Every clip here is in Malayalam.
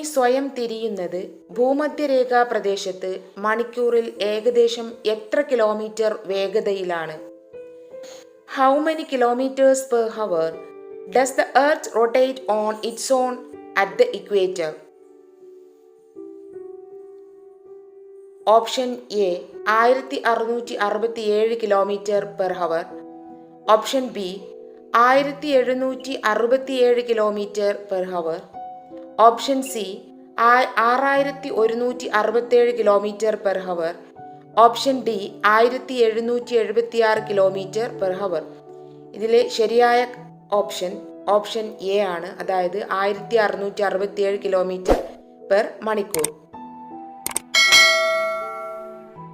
സ്വയം തിരിയുന്നത് ഭൂമധ്യരേഖാ പ്രദേശത്ത് മണിക്കൂറിൽ ഏകദേശം എത്ര kilometre വേഗതയിലാണ്? How many kilometres per hour does the earth rotate on its own at the equator option A ആയിരത്തി അറുന്നൂറ്റി അറുപത്തി ഏഴ് kilometre per hour option B ആയിരത്തി എഴുന്നൂറ്റി അറുപത്തിയേഴ് kilometre per hour option C ആറായിരത്തി ഒരുന്നൂറ്റി അറുപത്തേഴ് kilometre per hour. Option D ആയിരത്തി എഴുന്നൂറ്റി എഴുപത്തി ആറ് കിലോമീറ്റർ പെർ ഹവർ. ഇതിലെ ശരിയായ ഓപ്ഷൻ ഓപ്ഷൻ എ ആണ്. അതായത് ആയിരത്തി അറുന്നൂറ്റി അറുപത്തിയേഴ് കിലോമീറ്റർ പെർ മണിക്കൂർ.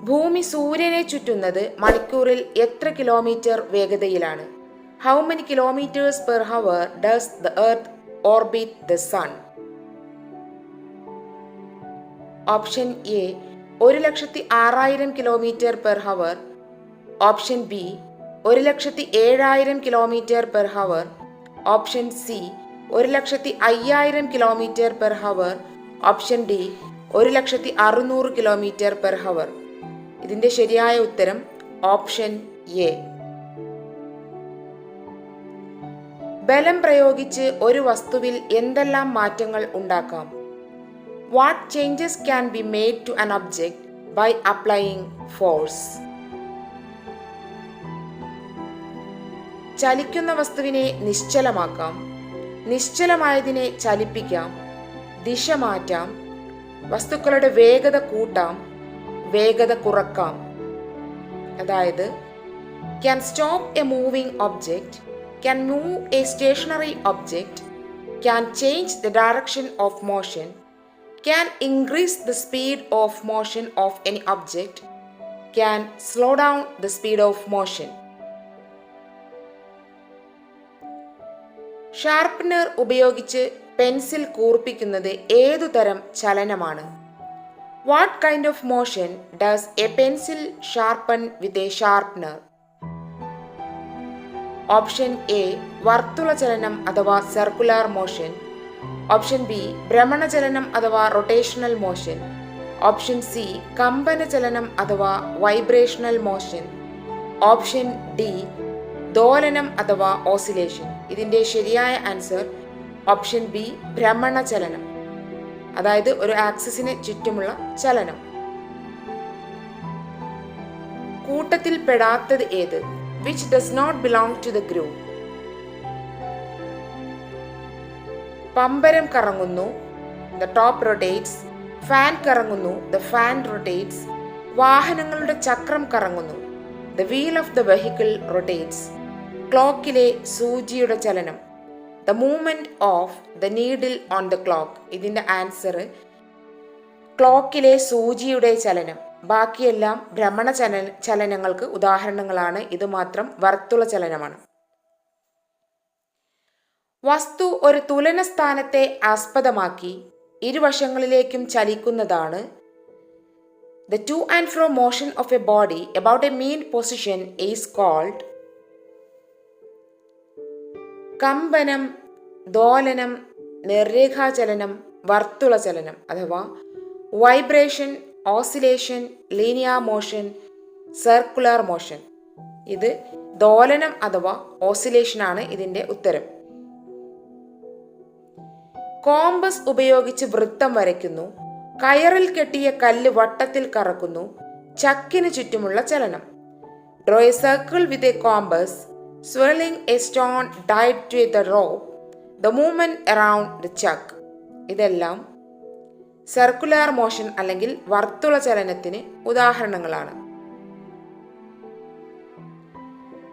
ഭൂമി സൂര്യനെ ചുറ്റുന്നത് മണിക്കൂറിൽ എത്ര kilometre വേഗതയിലാണ്? How many kilometres per hour does the earth orbit the sun option A ഒരു ലക്ഷത്തി ആറായിരം kilometre per hour. Option B ഒരു ലക്ഷത്തി ഏഴായിരം kilometre per hour. Option C ഒരു ലക്ഷത്തി അയ്യായിരം kilometre per hour. Option D ഒരു ലക്ഷത്തി അറുന്നൂറ് കിലോമീറ്റർ പെർ ഹവർ. ഇതിന്റെ ശരിയായ ഉത്തരം ഓപ്ഷൻ എ. ബലം പ്രയോഗിച്ച് ഒരു വസ്തുവിൽ എന്തെല്ലാം മാറ്റങ്ങൾ ഉണ്ടാക്കാം? What changes can be made to an object by applying force ചലിക്കുന്ന വസ്തുവിനെ നിശ്ചലമാക്കാം. നിശ്ചലമായതിനെ ചലിപ്പിക്കാം. ദിശ മാറ്റാം. വസ്തുക്കളുടെ വേഗത കൂട്ടാം. വേഗത കുറക്കാം. അതായത് can stop a moving object can move a stationary object can change the direction of motion can increase the speed of motion of any object can slow down the speed of motion sharpener ഉപയോഗിച്ച് പെൻസിൽ കൂർപ്പിക്കുന്നത് ഏതുതരം ചലനമാണ്? What kind of motion does a pencil sharpen with a sharpener option A വർത്തുള ചലനം അഥവാ സർക്കുലാർ മോഷൻ ഓപ്ഷൻ ബി ഭ്രമണചലനം അഥവാ റൊട്ടേഷണൽ മോഷൻ ഓപ്ഷൻ സി കമ്പനചലനം അഥവാ വൈബ്രേഷണൽ മോഷൻ ഓപ്ഷൻ ഡി ദോലനം അഥവാ ഓസിലേഷൻ ഇതിന്റെ ശരിയായ ആൻസർ ഓപ്ഷൻ ബി ഭ്രമണചലനം അതായത് ഒരു ആക്സിസിന് ചുറ്റുമുള്ള ചലനം. കൂട്ടത്തിൽ പെടാത്തത് ഏത്? Which does not belong to the group പമ്പരം കറങ്ങുന്നു ദ ടോപ്പ് റൊട്ടേറ്റ്സ് ഫാൻ കറങ്ങുന്നു ദ ഫാൻ റൊട്ടേറ്റ്സ് വാഹനങ്ങളുടെ ചക്രം കറങ്ങുന്നു the wheel of the vehicle rotates ക്ലോക്കിലെ സൂചിയുടെ ചലനം the movement of the needle on the clock ഇതിന്റെ ആൻസർ ക്ലോക്കിലെ സൂചിയുടെ ചലനം ബാക്കിയെല്ലാം ഭ്രമണ ചലന ചലനങ്ങൾക്ക് ഉദാഹരണങ്ങളാണ് ഇത് മാത്രം വർത്തുള ചലനമാണ്. വസ്തു ഒരു തുലന സ്ഥാനത്തെ ആസ്പദമാക്കി ഇരുവശങ്ങളിലേക്കും ചലിക്കുന്നതാണ് the to and fro motion of a body about a mean position is called കമ്പനം ദോലനം നിർരേഖാചലനം വർത്തുള ചലനം അഥവാ vibration oscillation linear motion circular motion. ഇത് ദോലനം അഥവാ ഓസിലേഷനാണ് ഇതിന്റെ ഉത്തരം. കോമ്പസ് ഉപയോഗിച്ച് വൃത്തം വരയ്ക്കുന്നു. കയറിൽ കെട്ടിയ കല്ല് വട്ടത്തിൽ കറക്കുന്നു. ചക്കിന് ചുറ്റുമുള്ള ചലനം. Draw a circle with a compass swinging a stone tied to the rope the movement around the chakku ഇതെല്ലാം സർക്കുലർ മോഷൻ അല്ലെങ്കിൽ വർത്തുള ചലനത്തിന് ഉദാഹരണങ്ങളാണ്.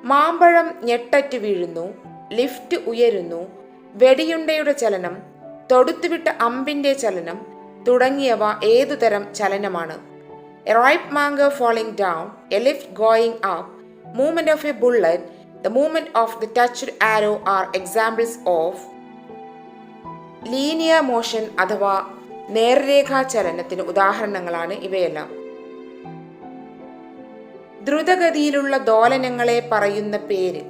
മാമ്പഴം ഞെട്ടറ്റ് വീഴുന്നു. ലിഫ്റ്റ് ഉയരുന്നു. വെടിയുണ്ടയുടെ ചലനം തൊടുത്തുവിട്ട അമ്പിന്റെ ചലനം തുടങ്ങിയവ ഏതുതരം ചലനമാണ്? Ripe mango falling down a lift going up movement of a bullet the movement of the touched arrow are examples of linear motion അഥവാ നേർരേഖാ ചലനത്തിന് ഉദാഹരണങ്ങളാണ് ഇവയെല്ലാം. ദ്രുതഗതിയിലുള്ള ദോലനങ്ങളെ പറയുന്ന പേര്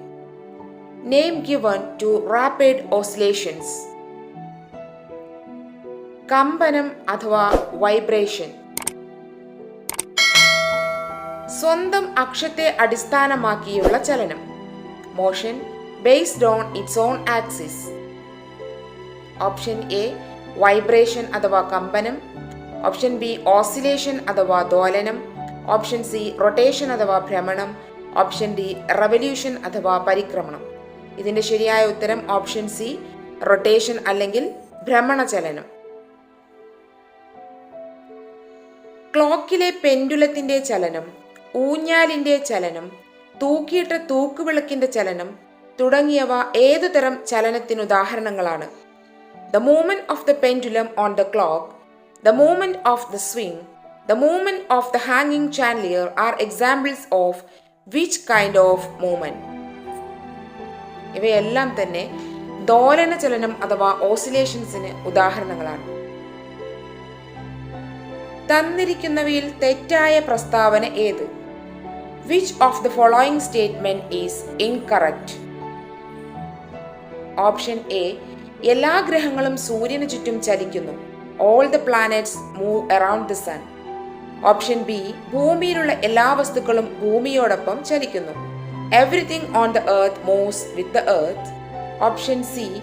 name given to rapid oscillations കമ്പനം അഥവാ വൈബ്രേഷൻ. സ്വന്തം അക്ഷത്തെ അടിസ്ഥാനമാക്കിയുള്ള ചലനം. Motion based on its own axis option A vibration അഥവാ കമ്പനം. ഓപ്ഷൻ ബി ഓസിലേഷൻ അഥവാ ദോലനം ഓപ്ഷൻ സി റൊട്ടേഷൻ അഥവാ ഭ്രമണം. ഓപ്ഷൻ ഡി റവല്യൂഷൻ അഥവാ പരിക്രമണം. ഇതിന്റെ ശരിയായ ഉത്തരം ഓപ്ഷൻ സി റൊട്ടേഷൻ അല്ലെങ്കിൽ ഭ്രമണചലനം. ക്ലോക്കിലെ പെൻഡുലത്തിന്റെ ചലനം ഊഞ്ഞാലിന്റെ ചലനം തൂക്കിയിട്ട തൂക്കുവിളക്കിന്റെ ചലനം തുടങ്ങിയവ ഏതുതരം ചലനത്തിന് ഉദാഹരണങ്ങളാണ്. The moment of the pendulum on the clock the moment of the swing the moment of the ഹാങ്ങിങ് chandelier are examples of which kind of moment ഇവയെല്ലാം തന്നെ ദോലന ചലനം അഥവാ ഓസിലേഷൻസിന് ഉദാഹരണങ്ങളാണ്. തന്നിരിക്കുന്നവയിൽ തെറ്റായ പ്രസ്താവന ഏത്? Which of the following statement is incorrect option A എല്ലാ ഗ്രഹങ്ങളും സൂര്യന് ചുറ്റും ചലിക്കുന്നു. All the planets move around the sun option B ഭൂമിയിലുള്ള എല്ലാ വസ്തുക്കളും ഭൂമിയോടൊപ്പം ചലിക്കുന്നു. Everything on the earth moves with the earth option C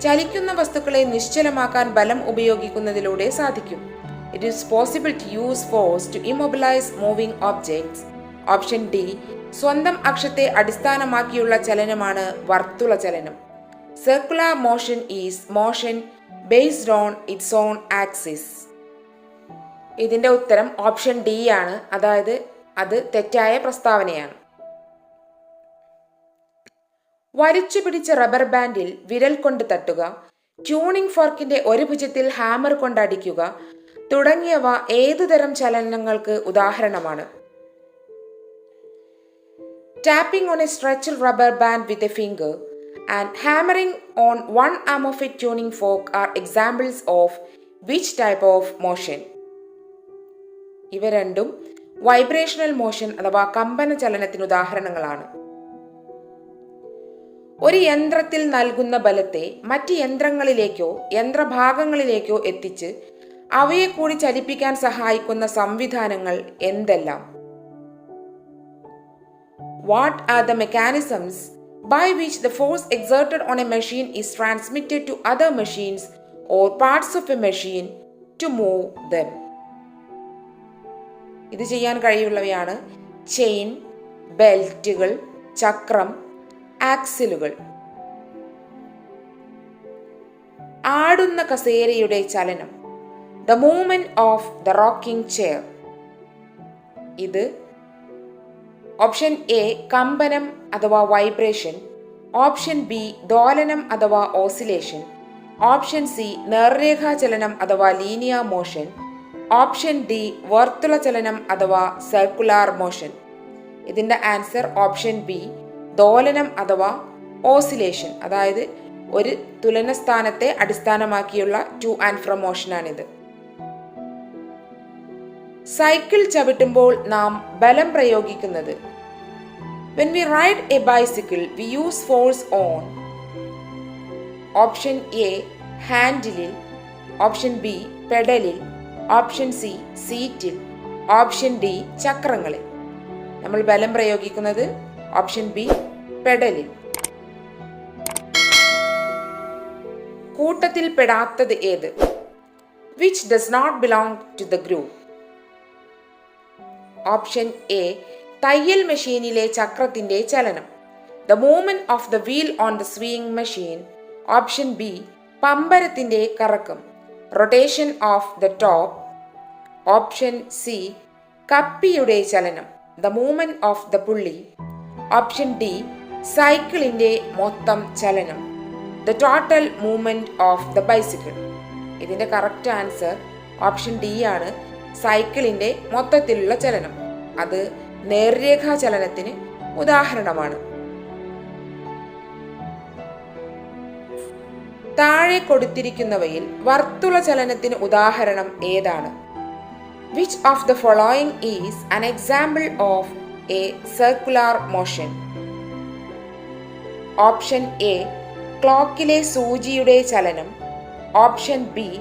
ചലിക്കുന്ന വസ്തുക്കളെ നിശ്ചലമാക്കാൻ ബലം ഉപയോഗിക്കുന്നതിലൂടെ സാധിക്കും. It is possible to use force to immobilize moving objects. Option D സ്വന്തം അക്ഷത്തെ അടിസ്ഥാനമാക്കിയുള്ള ചലനമാണ് വർത്തുള ചലനം. Circular motion is motion based on its own axis ഇതിന്റെ ഉത്തരം ഓപ്ഷൻ ഡി ആണ്. അതായത് അത് തെറ്റായ പ്രസ്താവനയാണ്. വരച്ചു പിടിച്ച റബ്ബർ ബാൻഡിൽ വിരൽ കൊണ്ട് തട്ടുക. ട്യൂണിംഗ് ഫോർക്കിന്റെ ഒരു ഭുജത്തിൽ ഹാമർ കൊണ്ട് അടിക്കുക. തുടങ്ങിയവ ഏതുതരം ചലനങ്ങൾക്ക് ഉദാഹരണമാണ്? Tapping on a stretched rubber band with a finger and hammering on one arm of a tuning fork are examples of which type of motion ഇവ രണ്ടും വൈബ്രേഷണൽ മോഷൻ അഥവാ കമ്പന ചലനത്തിന് ഉദാഹരണങ്ങളാണ്. ഒരു യന്ത്രത്തിൽ നൽകുന്ന ബലത്തെ മറ്റ് യന്ത്രങ്ങളിലേക്കോ യന്ത്രഭാഗങ്ങളിലേക്കോ എത്തിച്ച് അവയെ കൂടി ചലിപ്പിക്കാൻ സഹായിക്കുന്ന സംവിധാനങ്ങൾ എന്തെല്ലാം? What are the mechanisms by which the force exerted on a machine is transmitted to other machines or parts of a machine to move them. ഇത് ചെയ്യാൻ കഴിയുള്ളവയാണ് ചെയിൻ ബെൽറ്റുകൾ ചക്രം ആക്സിലുകൾ ആടുന്ന കസേരയുടെ ചലനം. The movement of the rocking chair ഇത് ഓപ്ഷൻ എ കമ്പനം അഥവാ വൈബ്രേഷൻ ഓപ്ഷൻ ബി ദോലനം അഥവാ ഓസിലേഷൻ ഓപ്ഷൻ സി നേർരേഖാചലനം അഥവാ ലീനിയ മോഷൻ ഓപ്ഷൻ ഡി വർത്തുള ചലനം അഥവാ സർക്കുലാർ മോഷൻ ഇതിന്റെ ആൻസർ ഓപ്ഷൻ ബി ദോലനം അഥവാ ഓസിലേഷൻ അതായത് ഒരു തുലനസ്ഥാനത്തെ അടിസ്ഥാനമാക്കിയുള്ള ടു ആൻഡ് ഫ്രം മോഷനാണിത് സൈക്കിൾ ചവിട്ടുമ്പോൾ നാം ബലം പ്രയോഗിക്കുന്നത്. When we ride a bicycle we use force on option A ഹാൻഡിലിൽ option B പെഡലിൽ ഓപ്ഷൻ സി സീറ്റിൽ ഓപ്ഷൻ ഡി ചക്രങ്ങളിൽ നമ്മൾ ബലം പ്രയോഗിക്കുന്നത് ഓപ്ഷൻ ബി പെഡലിൽ കൂട്ടത്തിൽ പെടാത്തത് ഏത്? Which does not belong to the group option A തയ്യൽ മെഷീനിലെ ചക്രത്തിന്റെ ചലനം. The movement of the wheel on the sewing machine option B പമ്പരത്തിന്റെ കറക്കം. Rotation of the top option C കപ്പിയുടെ ചലനം. The movement of the pulley option D സൈക്കിളിന്റെ മൊത്തം ചലനം. The total movement of the bicycle ഇതിന്റെ കറക്റ്റ് ആൻസർ ഓപ്ഷൻ ഡി ആണ്. സൈക്കിളിന്റെ മൊത്തത്തിലുള്ള ചലനം. അത് നേർരേഖാ ചലനത്തിന് ഉദാഹരണമാണ്. താഴെ കൊടുത്തിരിക്കുന്നവയിൽ വർത്തുള ചലനത്തിന് ഉദാഹരണം ഏതാണ്? Which of the following is an example of a circular motion option A ക്ലോക്കിലെ സൂചിയുടെ ചലനം. ഓപ്ഷൻ ബി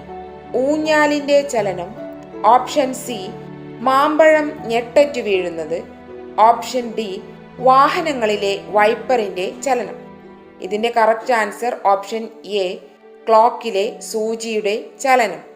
ഊഞ്ഞാലിന്റെ ചലനം. ഓപ്ഷൻ സി മാമ്പഴം ഞെട്ടറ്റു വീഴുന്നത്. ഓപ്ഷൻ ഡി വാഹനങ്ങളിലെ വൈപ്പറിന്റെ ചലനം. ഇതിന്റെ കറക്റ്റ് ആൻസർ ഓപ്ഷൻ എ ക്ലോക്കിലെ സൂചിയുടെ ചലനം.